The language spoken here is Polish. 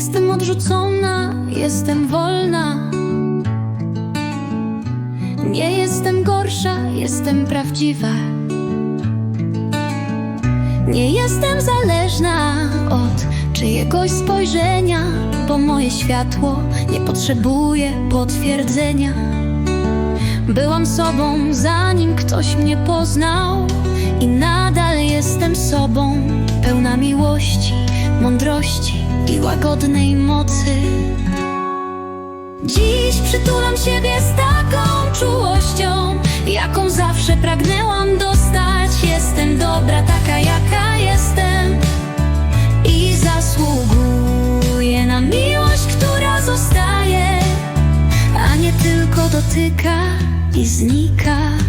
jestem odrzucona, jestem wolna. Nie jestem gorsza, jestem prawdziwa. Nie jestem zależna od czyjegoś spojrzenia, bo moje światło nie potrzebuje potwierdzenia. Byłam sobą, zanim ktoś mnie poznał, i nadal jestem sobą, pełna miłości, mądrości i łagodnej mocy. Dziś przytulam siebie z taką czułością, jaką zawsze pragnęłam dostać. Jestem dobra, taka jaka jestem i zasługuję na miłość, która zostaje, a nie tylko dotyka i znika.